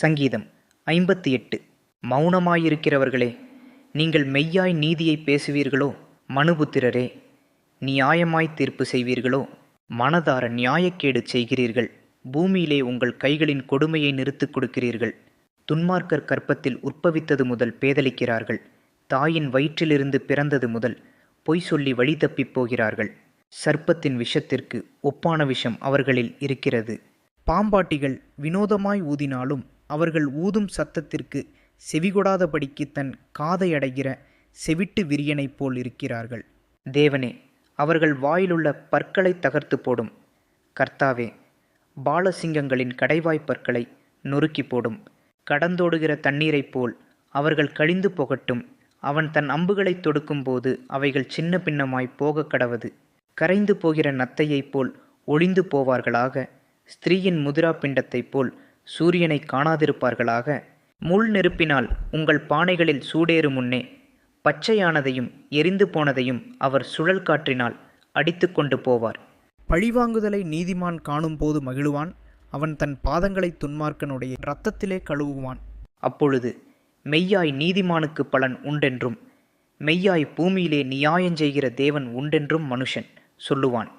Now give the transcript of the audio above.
சங்கீதம் ஐம்பத்தி எட்டு. மௌனமாயிருக்கிறவர்களே நீங்கள் மெய்யாய் நீதியை பேசுவீர்களோ மனுபுத்திரரே? நியாயமாய் தீர்ப்பு செய்வீர்களோ மனதார நியாயக்கேடு செய்கிறீர்கள்? பூமியிலே உங்கள் கைகளின் கொடுமையை நிறுத்துக் கொடுக்கிறீர்கள்? துன்மார்க்கர் கற்பத்தில் உற்பவித்தது முதல் பேதலிக்கிறார்கள் தாயின் வயிற்றிலிருந்து பிறந்தது முதல் பொய் சொல்லி வழி தப்பிப் போகிறார்கள். சர்ப்பத்தின் விஷத்திற்கு ஒப்பான விஷம் அவர்களில் இருக்கிறது. பாம்பாட்டிகள் வினோதமாய் ஊதினாலும் அவர்கள் ஊதும் சத்தத்திற்கு செவிகொடாதபடிக்கு தன் காதை அடைகிற செவிட்டு விரியனைப் போல் இருக்கிறார்கள். தேவனே அவர்கள் வாயிலுள்ள பற்களை தகர்த்து போடும். கர்த்தாவே பாலசிங்கங்களின் கடைவாய் பற்களை நொறுக்கி போடும். கடந்தோடுகிற தண்ணீரைப் போல் அவர்கள் கழிந்து போகட்டும். அவன் தன் அம்புகளைத் தொடுக்கும்போது அவைகள் சின்ன பின்னமாய் போகக் கடவது. கரைந்து போகிற நத்தையைப் போல் ஒளிந்து போவார்களாக. ஸ்திரீயின் முதிரா பிண்டத்தைப் போல் சூரியனை காணாதிருப்பார்களாக. முள் நெருப்பினால் உங்கள் பானைகளில் சூடேறு முன்னே பச்சையானதையும் எரிந்து போனதையும் அவர் சுழல் காற்றினால் அடித்து கொண்டு போவார். பழிவாங்குதலை நீதிமான் காணும்போது மகிழுவான். அவன் தன் பாதங்களை துன்மார்க்கனுடைய இரத்தத்திலே கழுவுவான். அப்பொழுது மெய்யாய் நீதிமானுக்கு பலன் உண்டென்றும் மெய்யாய் பூமியிலே நியாயஞ்செய்கிற தேவன் உண்டென்றும் மனுஷன் சொல்லுவான்.